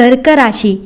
कर्क राशी.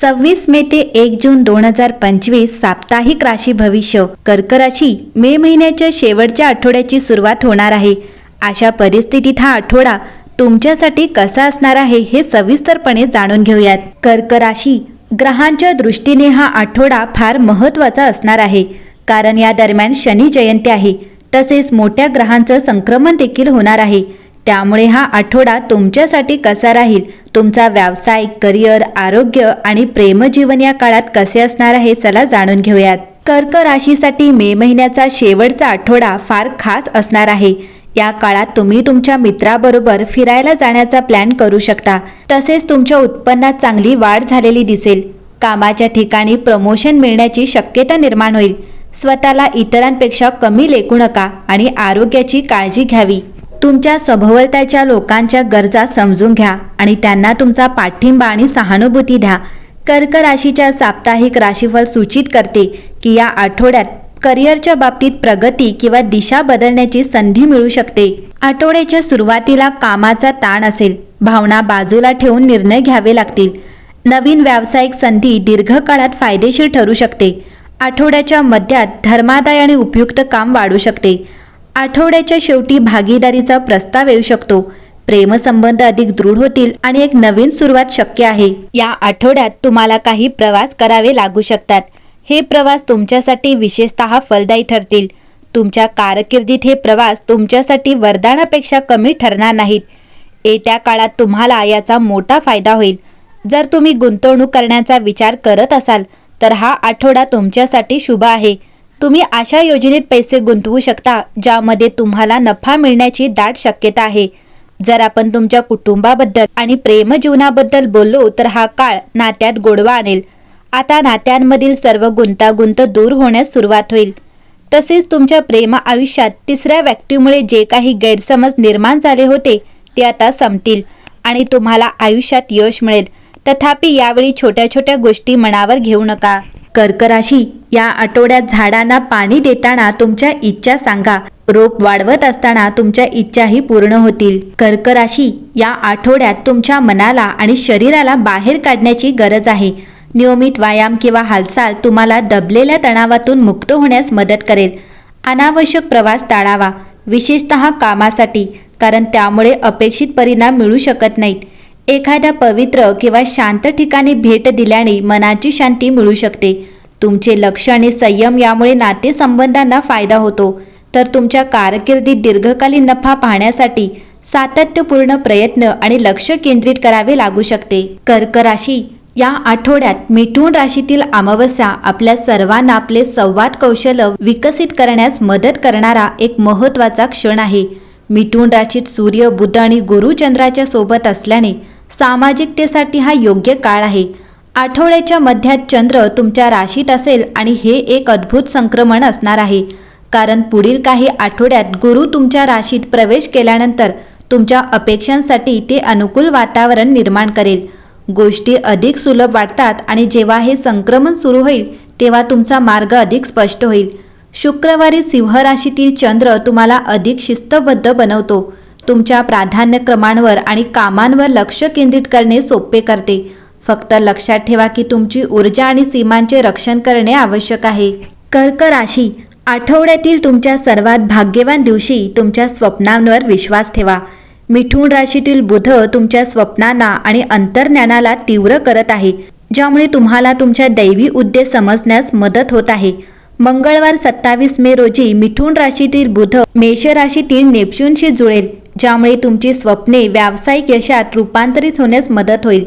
सव्वीस मे ते एक जून दोन हजार पंचवीस साप्ताहिक राशी भविष्य. कर्क राशी मे महिन्याच्या शेवटच्या आठवड्याची सुरुवात होणार आहे. अशा परिस्थितीत हा आठवडा तुमच्यासाठी कसा असणार आहे हे सविस्तरपणे जाणून घेऊयात. कर्क राशी ग्रहांच्या दृष्टीने हा आठवडा फार महत्त्वाचा असणार आहे. कारण या दरम्यान शनी जयंती आहे. तसेच मोठ्या ग्रहांचं संक्रमण देखील होणार आहे. त्यामुळे हा आठवडा तुमच्यासाठी कसा राहील तुमचा व्यवसाय करिअर आरोग्य आणि प्रेमजीवन या काळात कसे असणार आहे चला जाणून घेऊयात. कर्क राशीसाठी मे महिन्याचा शेवटचा आठवडा फार खास असणार आहे. या काळात तुम्ही तुमच्या मित्राबरोबर फिरायला जाण्याचा प्लॅन करू शकता. तसेच तुमच्या उत्पन्नात चांगली वाढ झालेली दिसेल. कामाच्या ठिकाणी प्रमोशन मिळण्याची शक्यता निर्माण होईल. स्वतःला इतरांपेक्षा कमी लेखू नका आणि आरोग्याची काळजी घ्यावी. तुमच्या सभोवतालच्या लोकांच्या गरजा समजून घ्या आणि त्यांना तुमचा पाठिंबा आणि सहानुभूती द्या. कर्क राशीच्या साप्ताहिक राशीफल सूचित करते की या आठवड्यात करिअरच्या बाबतीत प्रगती किंवा दिशा बदलण्याची संधी मिळू शकते. आठवड्याच्या सुरुवातीला कामाचा ताण असेल भावना बाजूला ठेवून निर्णय घ्यावे लागतील. नवीन व्यावसायिक संधी दीर्घकाळात फायदेशीर ठरू शकते. आठवड्याच्या मध्यात धर्मादाय आणि उपयुक्त काम वाढू शकते. आठवड्याच्या शेवटी भागीदारीचा प्रस्ताव येऊ शकतो. प्रेमसंबंध अधिक दृढ होतील आणि एक नवीन सुरुवात शक्य आहे. या आठवड्यात तुम्हाला काही प्रवास करावे लागू शकतात. हे प्रवास तुमच्यासाठी विशेषतः फलदायी ठरतील. तुमच्या कारकिर्दीत हे प्रवास तुमच्यासाठी वरदानापेक्षा कमी ठरणार नाहीत. येत्या काळात तुम्हाला याचा मोठा फायदा होईल. जर तुम्ही गुंतवणूक करण्याचा विचार करत असाल तर हा आठवडा तुमच्यासाठी शुभ आहे. तुम्ही अशा योजनेत पैसे गुंतवू शकता ज्यामध्ये तुम्हाला नफा मिळण्याची दाट शक्यता आहे. जर आपण तुमच्या कुटुंबाबद्दल आणि प्रेमजीवनाबद्दल बोललो तर हा काळ नात्यात गोडवा आणेल. आता नात्यांमधील सर्व गुंतागुंत दूर होण्यास सुरुवात होईल. तसेच तुमच्या प्रेम आयुष्यात तिसऱ्या व्यक्तीमुळे जे काही गैरसमज निर्माण झाले होते ते आता संपतील आणि तुम्हाला आयुष्यात यश मिळेल. तथापि यावेळी छोट्या छोट्या गोष्टी मनावर घेऊ नका. कर्क राशी या आठवड्यात झाडांना पाणी देताना तुमच्या इच्छा सांगा. रोप वाढवत असताना तुमच्या इच्छाही पूर्ण होतील. कर्क राशी या आठवड्यात तुमच्या मनाला आणि शरीराला बाहेर काढण्याची गरज आहे. नियमित व्यायाम किंवा हालचाल तुम्हाला दबलेल्या तणावातून मुक्त होण्यास मदत करेल. अनावश्यक प्रवास टाळावा विशेषतः कामासाठी कारण त्यामुळे अपेक्षित परिणाम मिळू शकत नाहीत. एखाद्या पवित्र किंवा शांत ठिकाणी भेट दिल्याने मनाची शांती मिळू शकते. तुमचे लक्ष आणि संयम यामुळे नातेसंबंधांना फायदा होतो. तर तुमच्या कारकिर्दीत दीर्घकालीन नफा पाहण्यासाठी सातत्यपूर्ण प्रयत्न आणि लक्ष केंद्रित करावे लागू शकते. कर्क राशी या आठवड्यात मिथुन राशीतील अमावस्या आपल्या सर्वांना आपले संवाद कौशल्य विकसित करण्यास मदत करणारा एक महत्त्वाचा क्षण आहे. मिथुन राशीत सूर्य बुध आणि गुरुचंद्राच्या सोबत असल्याने सामाजिकतेसाठी हा योग्य काळ आहे. आठवड्याच्या मध्यात चंद्र तुमच्या राशीत असेल आणि हे एक अद्भुत संक्रमण असणार आहे. कारण पुढील काही आठवड्यात गुरु तुमच्या राशीत प्रवेश केल्यानंतर तुमच्या अपेक्षांसाठी ते अनुकूल वातावरण निर्माण करेल. गोष्टी अधिक सुलभ वाटतात आणि जेव्हा हे संक्रमण सुरू होईल तेव्हा तुमचा मार्ग अधिक स्पष्ट होईल. शुक्रवारी सिंह राशीतील चंद्र तुम्हाला अधिक शिस्तबद्ध बनवतो. तुमच्या प्राधान्यक्रमांवर आणि कामांवर लक्ष केंद्रित करणे सोपे करते. फक्त लक्षात ठेवा की तुमची ऊर्जा आणि सीमांचे रक्षण करणे आवश्यक आहे. कर्क राशी आठवड्यातील तुमच्या सर्वात भाग्यवान दिवशी तुमच्या स्वप्नांवर विश्वास ठेवा. मिथुन राशीतील बुध तुमच्या स्वप्नांना आणि अंतर्ज्ञानाला तीव्र करत आहे ज्यामुळे तुम्हाला तुमच्या दैवी उद्देश समजण्यास मदत होत आहे. मंगळवार सत्तावीस मे रोजी मिथुन राशीतील बुध मेष राशीतील नेपच्यूनशी जुळेल ज्यामुळे तुमची स्वप्ने व्यावसायिक यशात रूपांतरित होण्यास मदत होईल.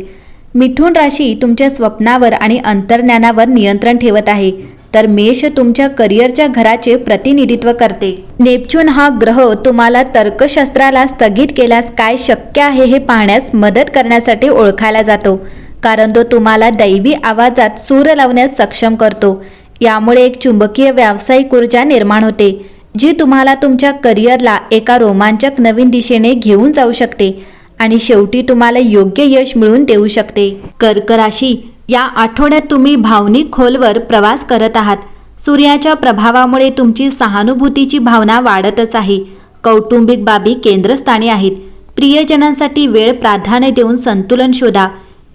मिथुन राशी तुमच्या स्वप्नावर आणि अंतर्ज्ञानावर नियंत्रण ठेवत आहे. तर मेष तुमच्या करिअरच्या घराचे प्रतिनिधित्व करते. नेपच्यून हा ग्रह तुम्हाला तर्कशास्त्राला स्थगित केल्यास काय शक्य आहे हे पाहण्यास मदत करण्यासाठी ओळखायला जातो. कारण तो तुम्हाला दैवी आवाजात सूर लावण्यास सक्षम करतो. यामुळे एक चुंबकीय व्यावसायिक ऊर्जा निर्माण होते जी तुम्हाला तुमच्या करिअरला एका रोमांचक नवीन दिशेने घेऊन जाऊ शकते. आणि शेवटी तुम्हाला योग्य यश मिळवून देऊ शकते. कर्क राशी या आठवड्यात तुम्ही भावनिक खोलवर प्रवास करत आहात. सूर्याच्या प्रभावामुळे तुमची सहानुभूतीची भावना वाढतच आहे. कौटुंबिक बाबी केंद्रस्थानी आहेत. प्रियजनांसाठी वेळ प्राधान्य देऊन संतुलन शोधा.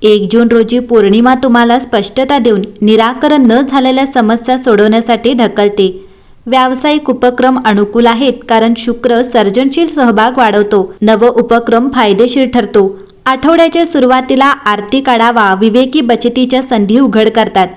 एक जून रोजी पौर्णिमा तुम्हाला स्पष्टता देऊन निराकरण न झालेल्या समस्या सोडवण्यासाठी ढकलते. व्यावसायिक उपक्रम अनुकूल आहेत कारण शुक्र सर्जनशील सहभाग वाढवतो नव उपक्रम फायदेशीर ठरतो. आठवड्याच्या सुरुवातीला आर्थिक आढावा विवेकी बचतीच्या संधी उघड करतात.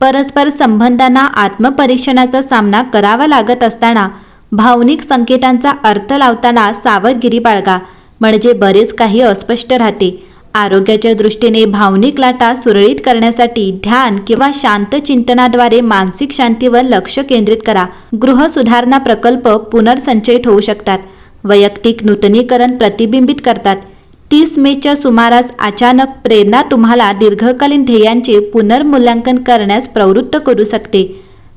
परस्पर संबंधांना आत्मपरीक्षणाचा सामना करावा लागत असताना भावनिक संकेतांचा अर्थ लावताना सावधगिरी बाळगा म्हणजे बरेच काही अस्पष्ट राहते. आरोग्याच्या दृष्टीने भावनिक लाटा सुरळीत करण्यासाठी ध्यान किंवा शांत चिंतनाद्वारे मानसिक शांतीवर लक्ष केंद्रित करा. गृह सुधारणा प्रकल्प पुनर्संचयित होऊ शकतात. वैयक्तिक नूतनीकरण प्रतिबिंबित करतात. तीस मेच्या सुमारास अचानक प्रेरणा तुम्हाला दीर्घकालीन ध्येयांचे पुनर्मूल्यांकन करण्यास प्रवृत्त करू शकते.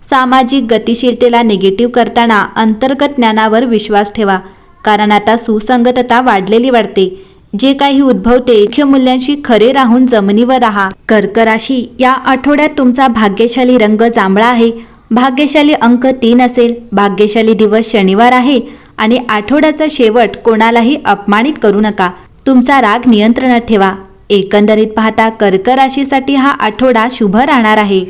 सामाजिक गतिशीलतेला निगेटिव्ह करताना अंतर्गत ज्ञानावर विश्वास ठेवा कारण आता सुसंगतता वाढलेली वाढते. जे काही उद्भवते मुख्य मूल्यांशी खरे राहून जमिनीवर राहा. कर्क राशी या आठवड्यात तुमचा भाग्यशाली रंग जांभळा आहे. भाग्यशाली अंक तीन असेल. भाग्यशाली दिवस शनिवार आहे आणि आठवड्याचा शेवट कोणालाही अपमानित करू नका. तुमचा राग नियंत्रणात ठेवा. एकंदरीत पाहता कर्क राशीसाठी हा आठवडा शुभ राहणार आहे.